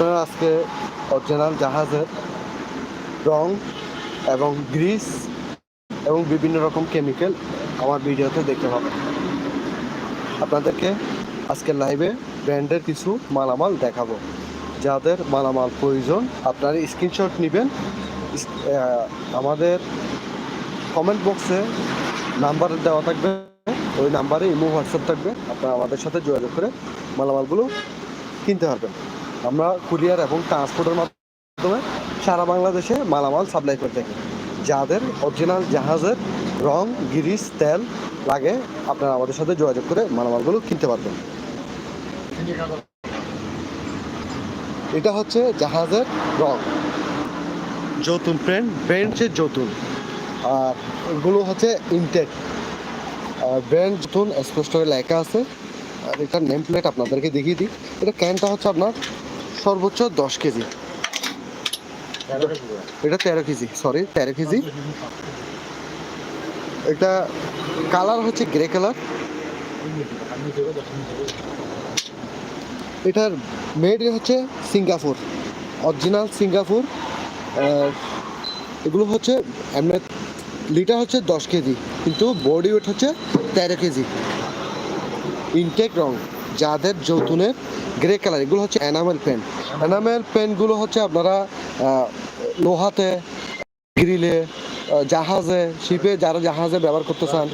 আপনারা আজকে অরিজিনাল জাহাজের রং এবং গ্রিস এবং বিভিন্ন রকম কেমিক্যাল আমার ভিডিওতে দেখতে পাবেন। আপনাদেরকে আজকে লাইভে ব্র্যান্ডের কিছু মালামাল দেখাবো। যাদের মালামাল প্রয়োজন, আপনারা স্ক্রিনশট নেবেন। আমাদের কমেন্ট বক্সে নাম্বার দেওয়া থাকবে। ওই নাম্বারে ইমো হোয়াটসঅ্যাপ থাকবে। আপনারা আমাদের সাথে যোগাযোগ করে মালামালগুলো কিনতে পারবেন। আমরা কুরিয়ার এবং ট্রান্সপোর্টের মাধ্যমে সারা বাংলাদেশে মালামাল সাপ্লাই করে থাকি। যাদের অরিজিনাল জাহাজের রং গিরিস তেল লাগে, আপনারা আমাদের সাথে যোগাযোগ করে মালামালগুলো কিনতে পারবেন। এটা হচ্ছে জাহাজের রং। যতুন প্রেন্ট ব্র্যান্ড হচ্ছে যতুন। আর এগুলো হচ্ছে ইনটেক। ব্র্যান্ড যতুন, স্পষ্ট লেখা আছে। আর এটার নেম প্লেট আপনাদেরকে দেখিয়ে দিই। এটা ক্যানটা হচ্ছে আপনার সর্বোচ্চ দশ কেজি। এটা তেরো কেজি সরি তেরো কেজি। এটা কালার হচ্ছে গ্রে কালার এটার মেড হচ্ছে সিঙ্গাপুর অরিজিনাল সিঙ্গাপুর। এগুলো হচ্ছে লিটার হচ্ছে দশ কেজি, কিন্তু বডি ওয়েট হচ্ছে তেরো কেজি। ইনটেক রং যাদের যৌতুনের গ্রে কালার, এগুলো হচ্ছে এনামেল পেন এনামেল পেনগুলো হচ্ছে আপনারা লোহাতে, গ্রিলে জাহাজে শিপে যারা জাহাজে ব্যবহার করতে চান,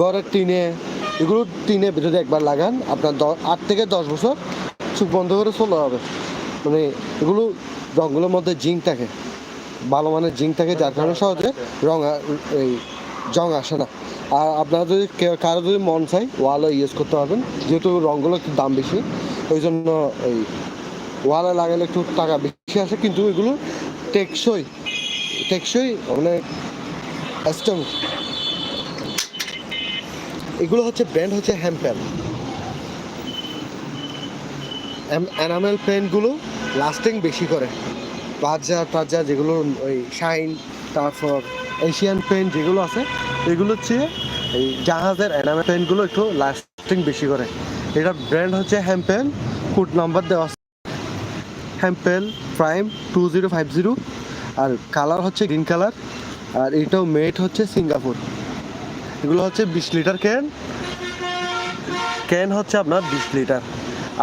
ঘরের টিনে, এগুলো টিনে যদি একবার লাগান। আপনার আট থেকে দশ বছর চোখ বন্ধ করে চলে হবে মানে এগুলো রঙগুলোর মধ্যে জিঙ্ক থাকে। ভালো মানের জিঙ্ক থাকে, যার কারণে সহজে রং এই জং আসে না। আর আপনারা যদি কারও যদি মন চাই ওয়ালও ইউজ করতে পারবেন। যেহেতু রঙগুলো একটু দাম বেশি ওই জন্য এই ওয়ালে লাগালে একটু টাকা বেশি আসে, কিন্তু এগুলো টেকসই টেকসই মানে স্ট্রং এগুলো হচ্ছে ব্র্যান্ড হচ্ছে হ্যাম্পেল অ্যানামেল পেনগুলো লাস্টিং বেশি করে। বাজা টাজা যেগুলো ওই শাইন তারপর এশিয়ান পেন যেগুলো আছে এগুলো হচ্ছে এই জাহাজের অ্যানামেল পেনগুলো একটু লাস্টিং বেশি করে। এটার ব্র্যান্ড হচ্ছে হ্যাম্পেল কোড নাম্বার দেওয়া Hempel prime two zero five zero আর কালার হচ্ছে গ্রিন কালার আর এটাও মেট হচ্ছে সিঙ্গাপুর এগুলো হচ্ছে বিশ লিটার ক্যান ক্যান হচ্ছে আপনার বিশ লিটার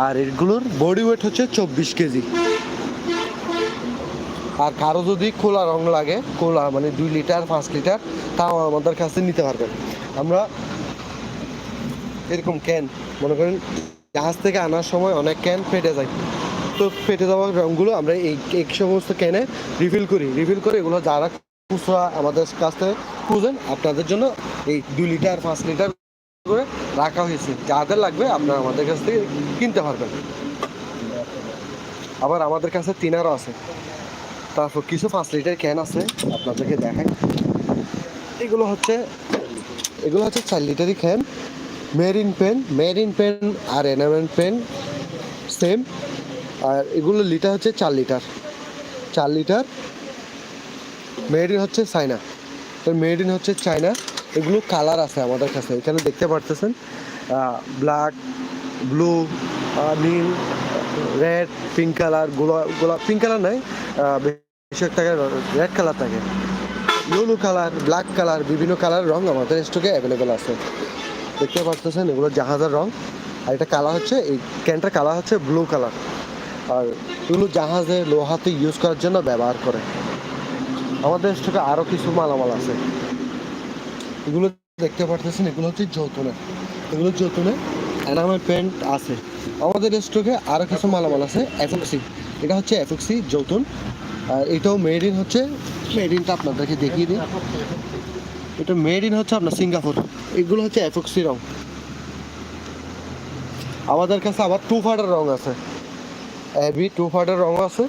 আর এগুলোর বডি ওয়েট হচ্ছে চব্বিশ কেজি। আর কারও যদি খোলা রং লাগে, খোলা মানে দুই লিটার, পাঁচ লিটার, তাও আমাদের কাছে নিতে পারবেন। আমরা এরকম ক্যান মনে করেন জাহাজ থেকে আনার সময় অনেক ক্যান ফেটে যায়। তো ফেটে যাওয়া রঙগুলো আমরা এই এই সমস্ত ক্যানে রিফিল করি। রিফিল করে এগুলো যারা খুচরা আমাদের কাছ থেকে খুঁজেন, আপনাদের জন্য এই দুই লিটার, পাঁচ লিটার করে রাখা হয়েছে। যাদের লাগবে আপনারা আমাদের কাছ থেকে কিনতে পারবেন। আবার আমাদের কাছে তিনারও আছে। তারপর কিছু পাঁচ লিটার ক্যান আছে, আপনাদেরকে দেখাই। এগুলো হচ্ছে এগুলো হচ্ছে চার লিটারই can marine paint marine paint R enamel paint same আর এগুলো লিটার হচ্ছে চার লিটার। চার লিটার। মেড ইন হচ্ছে চায়না। ইন হচ্ছে চায়না। এগুলো কালার আছে আমাদের কাছে, এখানে দেখতে পারতেছেন। ব্ল্যাক ব্লু নীল রেড পিঙ্ক কালার গোলাপ গোলাপ পিঙ্ক কালার নাই। বেশিরভাগ থাকে রেড কালার থাকে। ব্লু কালার, ব্ল্যাক কালার, বিভিন্ন কালার রং আমাদের স্টকে অ্যাভেলেবেল আছে। দেখতে পারতেছেন এগুলো জাহাজের রং। আর এটা কালার হচ্ছে, এই ক্যানটার কালার হচ্ছে ব্লু কালার। আর এগুলো জাহাজে লোহাতে ইউজ করার জন্য ব্যবহার করে। আমাদের স্টকে আরও কিছু মালামাল আছে। এগুলো দেখতে পারতেছেন এগুলো হচ্ছে যৌতুনে। এগুলো যৌতুনে এনামেল প্যান্ট আছে। আমাদের স্টকে আরও কিছু মালামাল আছে, এফএক্সি। এটা হচ্ছে এফএক্সি যৌতুন। আর এটাও মেড ইন হচ্ছে মেড ইনটা আপনাদেরকে দেখিয়ে দিই। এটা মেড ইন হচ্ছে আপনার সিঙ্গাপুর। এগুলো হচ্ছে এফএক্সি রং। আমাদের কাছে আবার টু ফাটার রং আছে। অ্যাবি টু ফাটার রং আছে।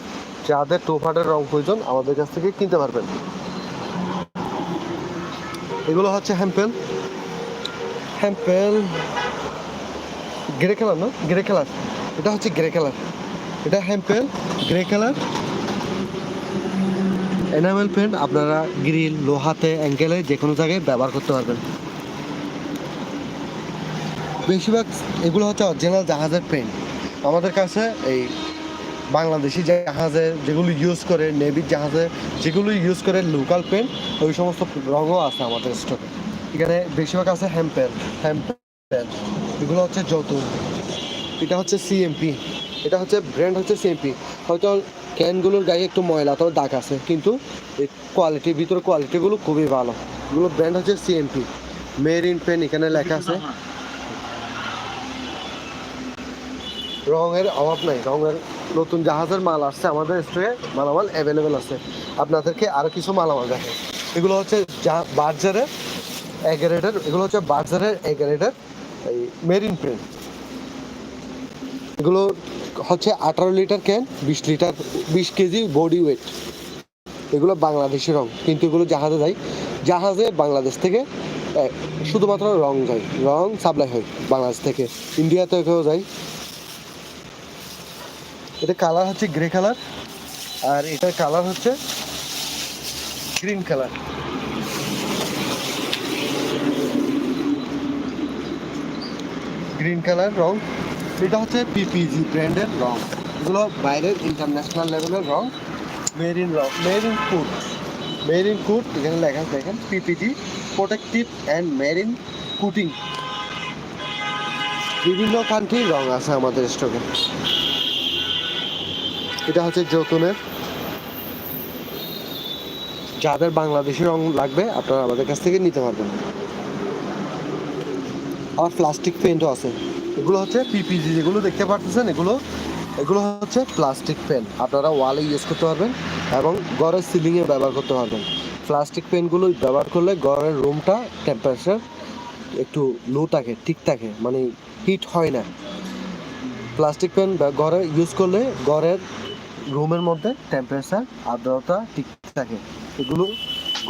যাদের টু ফাটার রং প্রয়োজন, আমাদের কাছ থেকে কিনতে পারবেন। এগুলো হচ্ছে হ্যাম্পেল হ্যাম্পেল গ্রে কালার না? গ্রে কালার এটা হচ্ছে গ্রে কালার এটা Hempel grey colour enamel paint আপনারা গ্রিল লোহাতে অ্যাঙ্গেলে যে কোনো জায়গায় ব্যবহার করতে পারবেন। বেশিরভাগ এগুলো হচ্ছে অরিজিনাল জাহাজের পেন্ট আমাদের কাছে এই বাংলাদেশি জাহাজে যেগুলো ইউজ করে নেভির জাহাজে যেগুলো ইউজ করে লোকাল পেন ওই সমস্ত রঙও আছে আমাদের স্টকে এখানে বেশিরভাগ আছে হ্যাম্প পেন এগুলো হচ্ছে যৌতুক এটা হচ্ছে সিএমপি এটা হচ্ছে ব্র্যান্ড হচ্ছে সিএমপি হয়তো ক্যানগুলোর গায়ে একটু ময়লা তো দাগ আছে, কিন্তু এই কোয়ালিটির ভিতরে কোয়ালিটিগুলো খুবই ভালো। এগুলো ব্র্যান্ড হচ্ছে সিএমপি মেরিন পেন এখানে লেখা আছে। রঙের অভাব নাই, রঙের নতুন জাহাজের মাল আসছে, আমাদের স্টোরে মালামাল অ্যাভেলেবেল আছে। আপনাদেরকে আরও কিছু মালামাল দেখে এগুলো হচ্ছে বার্জারের এগারেটের এগুলো হচ্ছে বার্জারের এগারেটের এই মেরিন প্রিন্ট এগুলো হচ্ছে আঠারো লিটার ক্যান বিশ লিটার, বিশ কেজি বডি ওয়েট এগুলো বাংলাদেশি রং, কিন্তু এগুলো জাহাজে যায়। জাহাজে বাংলাদেশ থেকে শুধুমাত্র রং যায়। রং সাপ্লাই হয় বাংলাদেশ থেকে। ইন্ডিয়া থেকেও যায়। এটা কালার হচ্ছে গ্রে কালার আর এটার কালার হচ্ছে গ্রিন কালার গ্রিন কালার রং। এটা হচ্ছে পিপিজি ব্র্যান্ডের রং। এগুলো বাইরের ইন্টারন্যাশনাল লেভেলের রং। মেরিন রং মেরিন কুট মেরিন কুট এখানে লেখা দেখেন PPG protective and marine coating বিভিন্ন কান্ট্রির রং আছে আমাদের স্টকে এটা হচ্ছে যৌতুনের। যাদের বাংলাদেশি রং লাগবে, আপনারা আমাদের কাছ থেকে নিতে পারবেন। আর প্লাস্টিক পেন্টও আছে। এগুলো হচ্ছে পিপিজি যেগুলো দেখতে পাচ্ছেন এগুলো এগুলো হচ্ছে প্লাস্টিক পেন আপনারা ওয়ালে ইউজ করতে পারবেন এবং ঘরের সিলিংয়ে ব্যবহার করতে পারবেন। প্লাস্টিক পেনগুলো ব্যবহার করলে ঘরের রুমটা টেম্পারেচার একটু লো থাকে, ঠিক থাকে মানে হিট হয় না। প্লাস্টিক পেন ঘরে ইউজ করলে ঘরের রুমের মধ্যে টেম্পারেচার আর্দ্রতা ঠিক থাকে। এগুলো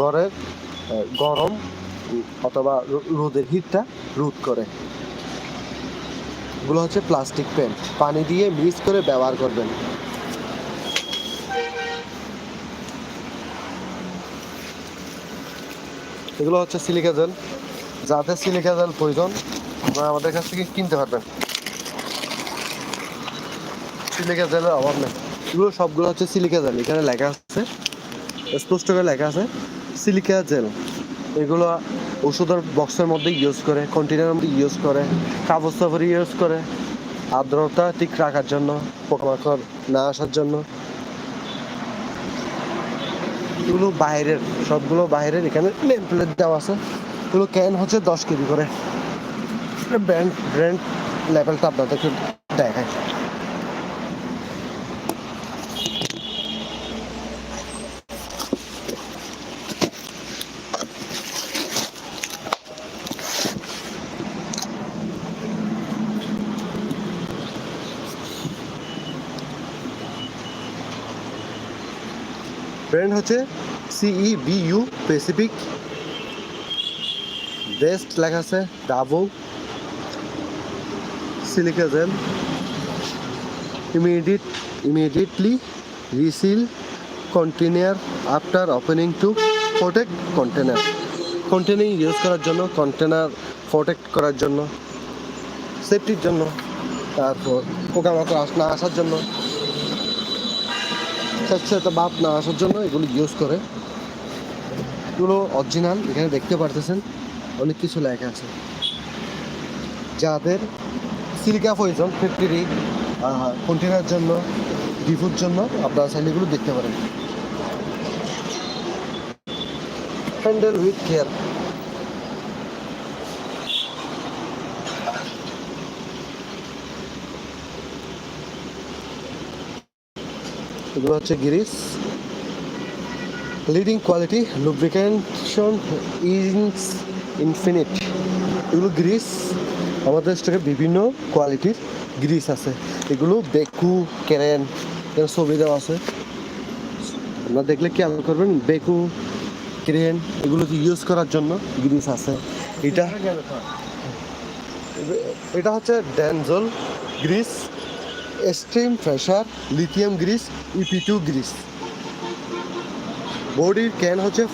ঘরের গরম অথবা রোদের হিটটা রোধ করে। এগুলো হচ্ছে প্লাস্টিক পেন পানি দিয়ে মিক্স করে ব্যবহার করবেন। এগুলো হচ্ছে সিলিকা জেল যাদের সিলিকা জেল প্রয়োজন আমাদের কাছ থেকে কিনতে পারবেন। সিলিকা জেলের অভাব নেই। এগুলো সবগুলো হচ্ছে সিলিকা জেল এখানে লেখা আছে, স্পষ্ট করে লেখা আছে সিলিকা জেল এগুলো ওষুধের বক্সের মধ্যে ইউজ করে কন্টেনারের মধ্যে ইউজ করে কাগজ সাফারি ইউজ করে আর্দ্রতা ঠিক রাখার জন্য, পোকামাকড় না আসার জন্য। এগুলো বাইরের সবগুলো বাইরের এখানে নেম প্লেট দেওয়া আছে। এগুলো ক্যান হচ্ছে দশ কেজি করে। ব্র্যান্ড ব্র্যান্ড লেভেলটা আপনাদেরকে দেখায় ব্র্যান্ড হচ্ছে সিই বিইউ প্যাসিফিক বেস্ট লেখা আছে ডাবো silica gel immediate immediately reseal container after opening to protect container containing use করার জন্য কন্টেনার প্রোটেক্ট করার জন্য সেফটির জন্য, তারপর পোকামাকড় না আসার জন্য। স্যাঁতস্যাঁতে বাপ না আসার জন্য, এগুলো ইউজ করে। এগুলো অরিজিনাল এখানে দেখতে পারতেছেন, অনেক কিছু লেখা আছে। যাদের সিলিকা প্রয়োজন ফ্যাক্টরি কন্টেনার জন্য ডিফুর জন্য, আপনারা চাইলে এগুলো দেখতে পারেন। হ্যান্ডেল উইথ কেয়ার এগুলো হচ্ছে grease. Leading quality lubrication is infinite এগুলো গ্রিস। আমাদের স্টকে বিভিন্ন কোয়ালিটির গ্রিস আছে। এগুলো বেকু, ক্যারেন, এর ছবি দেওয়া আছে। আপনারা দেখলে খেয়াল করবেন, বেকু ক্রেন এগুলো ইউজ করার জন্য গ্রিস আছে। এটা এটা হচ্ছে ড্যানজল grease. Extreme pressure lithium grease, EP two grease. বডির ক্যান হচ্ছে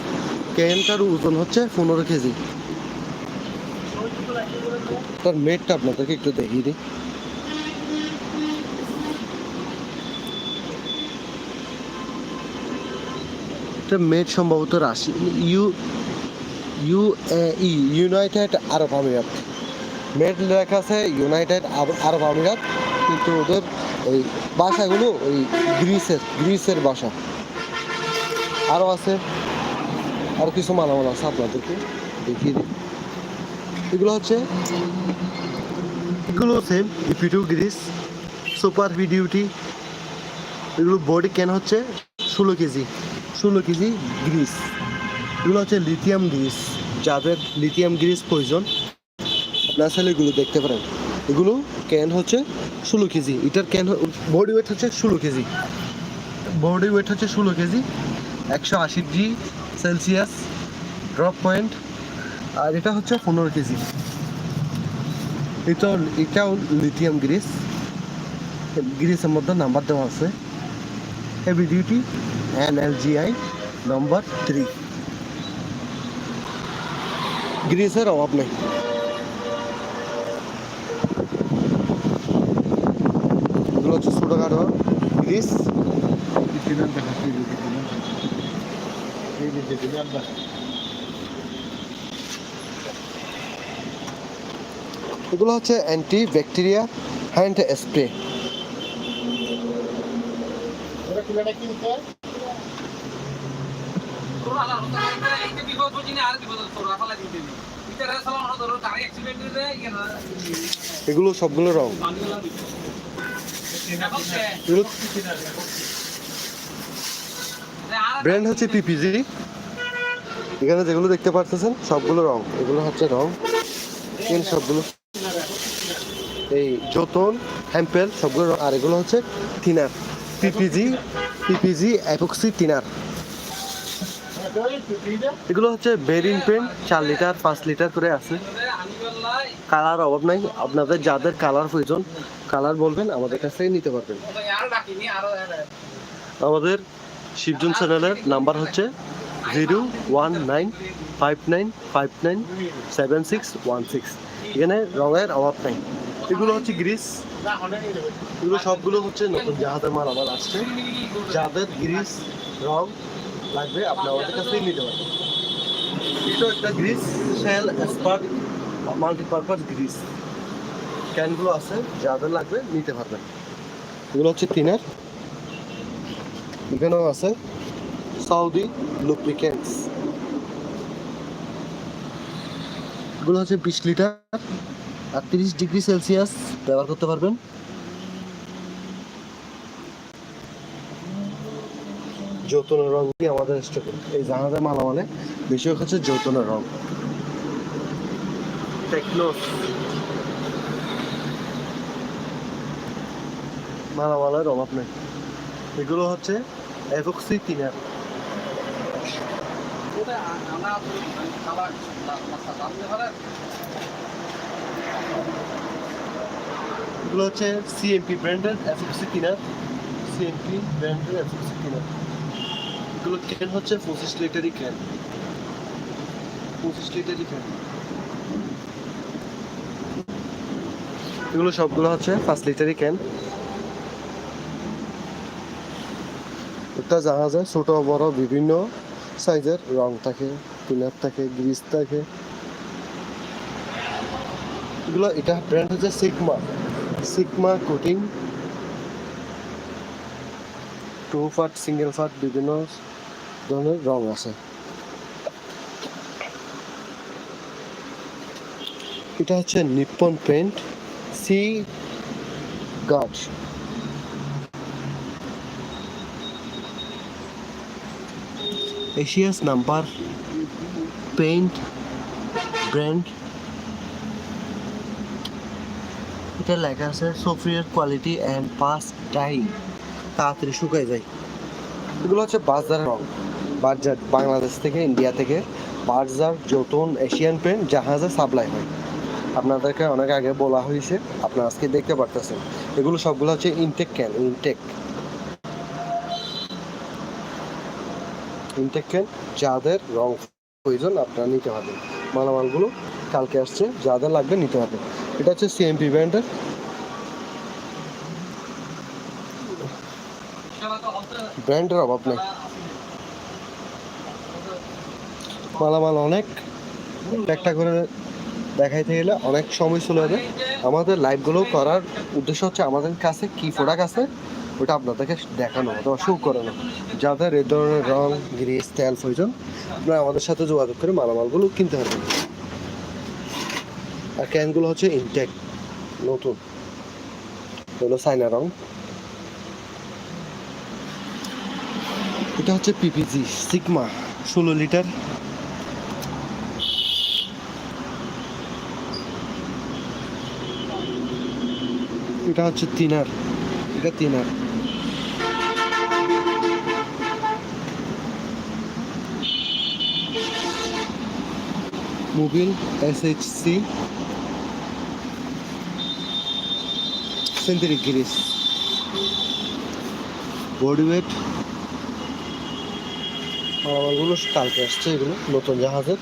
ক্যানটার ওজন হচ্ছে পনেরো কেজি। তার মেটটা আপনাদেরকে একটু দেখিয়ে দিই। মেট সম্ভবত রাশি, U U E, United Arab আমিরাত। মেট লেখা আছে ইউনাইটেড আরব আমিরাত। কিন্তু ওদের ওই বাসাগুলো ওই গ্রিসের গ্রিসের বাসা। আরও আছে। আরও কিছু মালামাল আছে আপনাদেরকে দেখিয়ে দিই। এগুলো হচ্ছে এগুলো same EP two grease, super heavy duty এগুলো বডি কেন হচ্ছে ষোলো কেজি ষোলো কেজি গ্রিস। এগুলো হচ্ছে লিথিয়াম গ্রিস, যাদের লিথিয়াম গ্রিস প্রয়োজন। আপনার ছেলে এগুলো দেখতে পারেন। এগুলো ক্যান হচ্ছে ষোলো কেজি। এটার ক্যান বডি ওয়েট হচ্ছে ষোলো কেজি। বডি ওয়েট হচ্ছে ষোলো কেজি, একশো আশি ডিগ্রি সেলসিয়াস ড্রপ পয়েন্ট আর এটা হচ্ছে পনেরো কেজি। এটা, এটাও লিথিয়াম গ্রিস গ্রিসের মধ্যে নাম্বার দেওয়া আছে। Heavy duty N L G I number three গ্রিসের অভাব নেই এগুলো হচ্ছে ছোটোখাটো গ্রিস এগুলো হচ্ছে অ্যান্টি ব্যাকটেরিয়া হ্যান্ড স্প্রে তোর আলা হতো না এইটা বিপদ বুঝিনি আর বিপদ তোর আলা দিতে নি এটা রে সালা হতো তোর গাড়ি অ্যাক্সিডেন্ট রে ইয়া এগুলো সবগুলো রং পানি গলা দিত এগুলো ব্র্যান্ড হচ্ছে পিপিজি এখানে যেগুলো দেখতে পারতেছেন, সবগুলো রং। এগুলো হচ্ছে রং। এই সবগুলো। এই যতন, হ্যাম্পেল, সবগুলো। আর এগুলো হচ্ছে thinner PPG PPG epoxy thinner এগুলো হচ্ছে বেরিন পেন চার লিটার, পাঁচ লিটার করে আছে। কালার অভাব নাই। আপনাদের যাদের কালার প্রয়োজন, কালার বলবেন, আমাদের কাছ নিতে পারবেন। আমাদের শিবজন চ্যানেলের নাম্বার হচ্ছে zero one nine five nine five nine seven six one six. এখানে রঙের অভাব নাই। এগুলো হচ্ছে গ্রিস। এগুলো সবগুলো হচ্ছে নতুন জাহাজের মাল আমার আসছে। যাদের গ্রিস রং লাগবে, আপনি আমাদের কাছ নিতে পারবেন। এটা একটা grease, Shell expert multipurpose grease ক্যানগুলো আছে, যাদের লাগবে নিতে পারবেন। এগুলো হচ্ছে তিনের এখানেও আছে সাউদি লুপ্রিকেন্টস এগুলো হচ্ছে বিশ লিটার, আর তিরিশ ডিগ্রি সেলসিয়াস ব্যবহার করতে পারবেন। যৌতনের রং দিয়ে আমাদের স্টকে? এই জাহাজের মালামালে বেশিরভাগ হচ্ছে যৌতনের রং। টেকনোস মালামালের অভাব নেই এগুলো হচ্ছে রাখতে পারে এগুলো হচ্ছে সিএমপি ব্র্যান্ডের অ্যাভক্সি তিনার সিএমপি ব্র্যান্ডের অ্যাভক্সি তিনার এগুলো ক্যান হচ্ছে পঁচিশ লিটারই ক্যান পঁচিশ লিটারই ক্যান এগুলো সবগুলো হচ্ছে পাঁচ লিটারই ক্যান একটা জাহাজে ছোট, বড়, বিভিন্ন সাইজের রং থাকে, পিলার থাকে, গ্রিস থাকে। এগুলো, এটা ব্র্যান্ড হচ্ছে সিগমা। সিগমা কোটিং টু ফাট সিঙ্গেল ফাট বিভিন্ন ধরনের রং আছে। এটা হচ্ছে Nippon paint sea guard Asia's number paint brand এটা লেখা আছে superior quality and fast time তাড়াতাড়ি শুকায় যায়। এগুলো হচ্ছে বাজার রং। বাজার বাংলাদেশ থেকে ইন্ডিয়া থেকে, বাজার যতন এশিয়ান পেন্ট জাহাজে সাপ্লাই হয়। আপনাদেরকে অনেক আগে বলা হয়েছে, আপনারা আজকে দেখতে পারতেছেন। এগুলো সবগুলো হচ্ছে intake can intake intake can যাদের রং প্রয়োজন, আপনারা নিতে পারবেন। মালামালগুলো কালকে আসছে, যাদের লাগবে নিতে পারবেন। এটা হচ্ছে সিএমপি ব্র্যান্ডের ব্র্যান্ডের অভাব নেই। মালামাল অনেক। একটা করে দেখাইতে গেলে অনেক সময় চলে যাবে। আমাদের লাইভগুলো করার উদ্দেশ্য হচ্ছে আমাদের কাছে কি প্রোডাক্ট আছে, ওটা আপনাদেরকে দেখানো অথবা শো করানো যাদের এই ধরনের রং গ্রিস তেল প্রয়োজন, আপনারা আমাদের সাথে যোগাযোগ করে মালামালগুলো কিনতে পারবেন। আর ক্যানগুলো হচ্ছে ইনটেক নতুন। হলো সাইনা রং। এটা হচ্ছে পিপিজি সিগমা ষোলো লিটার এটা হচ্ছে তিনার এটা thinner Mobil C synthetic grease. Body weight. মালামালগুলো কালকে আসছে এগুলো, নতুন জাহাজের।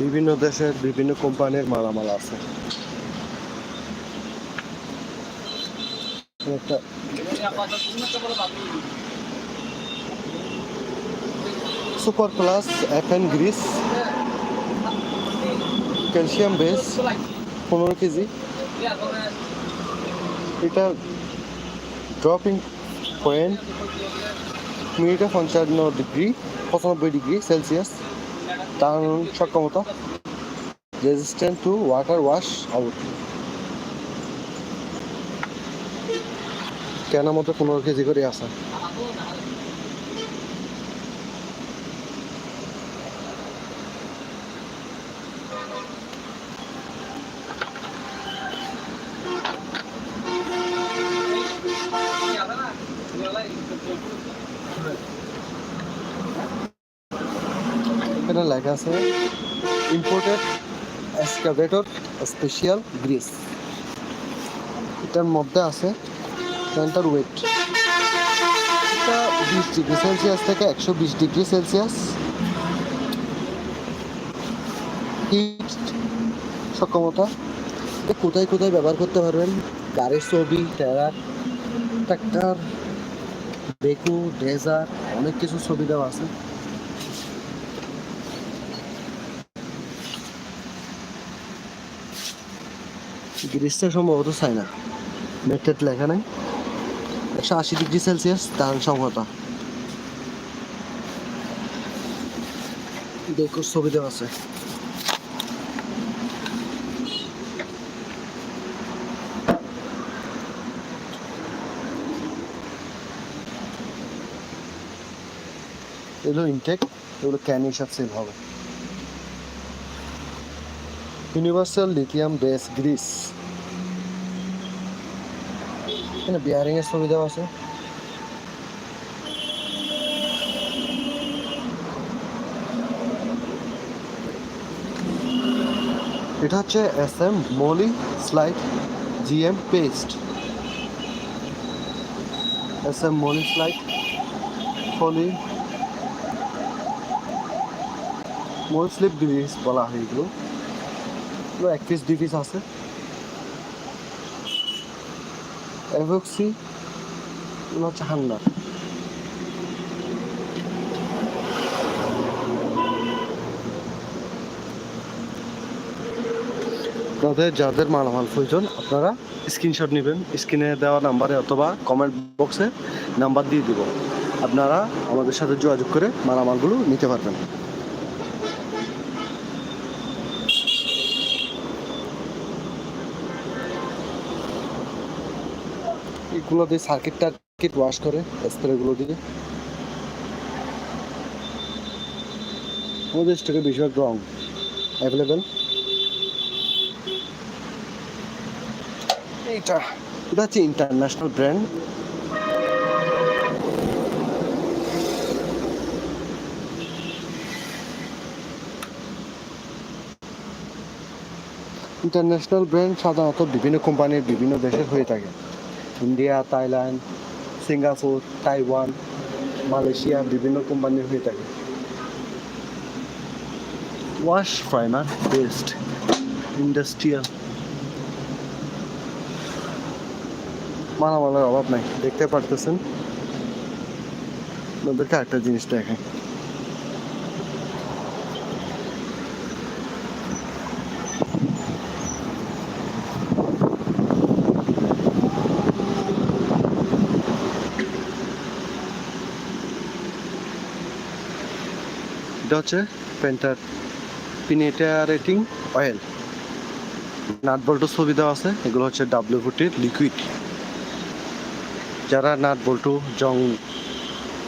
বিভিন্ন দেশের বিভিন্ন কোম্পানির মালামাল আছে। Super plus N grease calcium base পনেরো কেজি। এটা ড্রপিং পয়েন্ট মিনিটে পঞ্চান্ন ডিগ্রি, পঁচানব্বই ডিগ্রি সেলসিয়াস। তার সক্ষমতা resistant to water wash out can মতো পনেরো কেজি করে আসা এখানে লেখা আছে। ইম্পোর্টেড এক্সকাভেটর স্পেশাল গ্রিস এটার মধ্যে আছে সেন্টার ওয়েট এটা বিশ ডিগ্রি সেলসিয়াস থেকে একশো বিশ ডিগ্রি সেলসিয়াস। সক্ষমতা। কোথায় কোথায় ব্যবহার করতে পারবেন? গাড়ির ছবি ট্যারার ট্রাক্টর বেকু ড্রেজার অনেক কিছু ছবি দেওয়া আছে। গ্রিসটা সম্ভবত চায়না মেটেড লেখা নাই। একশো আশি ডিগ্রি সেলসিয়াস তার সংহতা দেখো, ছবি দেওয়া আছে। এগুলো ইনটেক এগুলো ক্যান হিসাব সেল হবে। ইউনিভার্সাল লিথিয়াম বেস গ্রিস এখানে বিয়ারিং এর ছবি আছে। এটা হচ্ছে S M moly slide GM paste. S M moly slide poly moly slip grease বলা হয় এগুলো। এক পিস আছে। এভক্সি এগুলো হচ্ছে আপনাদের যাদের মালামাল প্রয়োজন, আপনারা স্ক্রিনশট নেবেন স্ক্রিনে দেওয়া নাম্বারে অথবা কমেন্ট বক্সে নাম্বার দিয়ে দিব। আপনারা আমাদের সাথে যোগাযোগ করে মালামালগুলো নিতে পারবেন। এগুলো দিয়ে সার্কিট টার্কিট ওয়াশ করে স্প্রেগুলো দিয়ে। আমাদের স্টকে বেশিরভাগ রং অ্যাভেলেবেল এইটা, এটা হচ্ছে ইন্টারন্যাশনাল ব্র্যান্ড ইন্টারন্যাশনাল ব্র্যান্ড সাধারণত বিভিন্ন কোম্পানির বিভিন্ন দেশের হয়ে থাকে। India, Thailand, Singapore, Taiwan, Malaysia বিভিন্ন কোম্পানির হয়ে থাকে। Wash primer best industrial. মালামালের অভাব নাই, দেখতে পারতেছেন। আপনাদেরকে একটা জিনিস দেখাই। এটা হচ্ছে পেন্টার পিনেটারেটিং অয়েল। নাট বল্টুর ছবি দেওয়া আছে, এগুলো হচ্ছে ডাব্লিউ ফুটির লিকুইড যারা নাট বল্টু, জং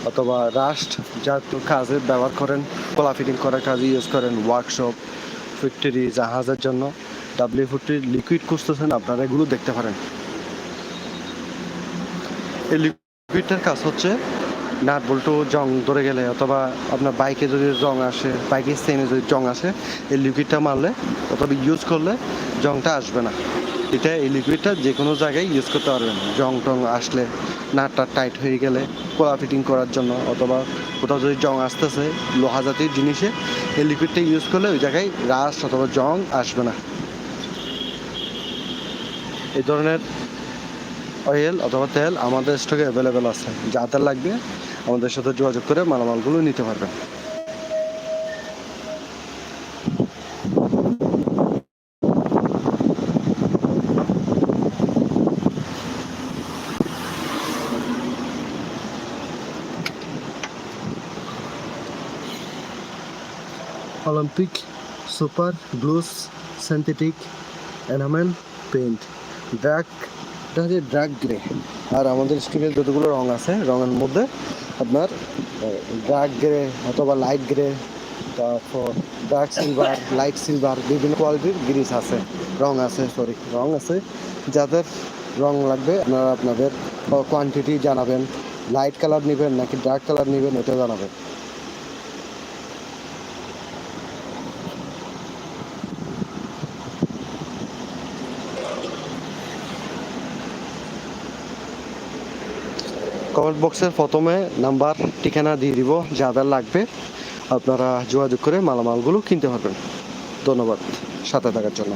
অথবা রাস্ট যার কাজে ব্যবহার করেন, কলা ফিটিং করার কাজে ইউজ করেন ওয়ার্কশপ ফ্যাক্টরি জাহাজের জন্য ডাব্লিউ ফুটির লিকুইড খুঁজতেছেন, আপনারা এগুলো দেখতে পারেন। এই লিকুইডটার কাজ হচ্ছে নাট বল্টু জং ধরে গেলে অথবা আপনার বাইকে যদি জং আসে, বাইকের চেনে যদি জং আসে, এই লিকুইডটা মারলে অথবা ইউজ করলে জংটা আসবে না। এটা এই লিকুইডটা যে কোনো জায়গায় ইউজ করতে পারবেন। জং টং আসলে নাটটা টাইট হয়ে গেলে কোলা ফিটিং করার জন্য অথবা কোথাও যদি জং আসতেছে লোহা জাতীয় জিনিসে, এই লিকুইডটা ইউজ করলে ওই জায়গায় রাস্ট অথবা জং আসবে না। এই ধরনের অয়েল অথবা তেল আমাদের স্টকে অ্যাভেলেবেল আছে। যাদের লাগবে আমাদের সাথে যোগাযোগ করে মালামালগুলো নিতে পারবেন Olympic super gloss synthetic enamel paint dark এটা হচ্ছে ড্রাগ গ্রে আর আমাদের স্টকের যতগুলো রং আছে, রঙের মধ্যে আপনার ড্রাগ গ্রে অথবা লাইট গ্রে তারপর ডার্ক সিলভার লাইট সিলভার বিভিন্ন কোয়ালিটির গ্রিস আছে, রং আছে সরি রং আছে, যাদের রং লাগবে আপনারা আপনাদের কোয়ান্টিটি জানাবেন। লাইট কালার নেবেন নাকি ডার্ক কালার নেবেন, এটা জানাবেন। কমেন্ট বক্সের প্রথমে নাম্বার, ঠিকানা দিয়ে দিব যাদের লাগবে। আপনারা যোগাযোগ করে মালামালগুলো কিনতে পারবেন। ধন্যবাদ। সাথে থাকার জন্য।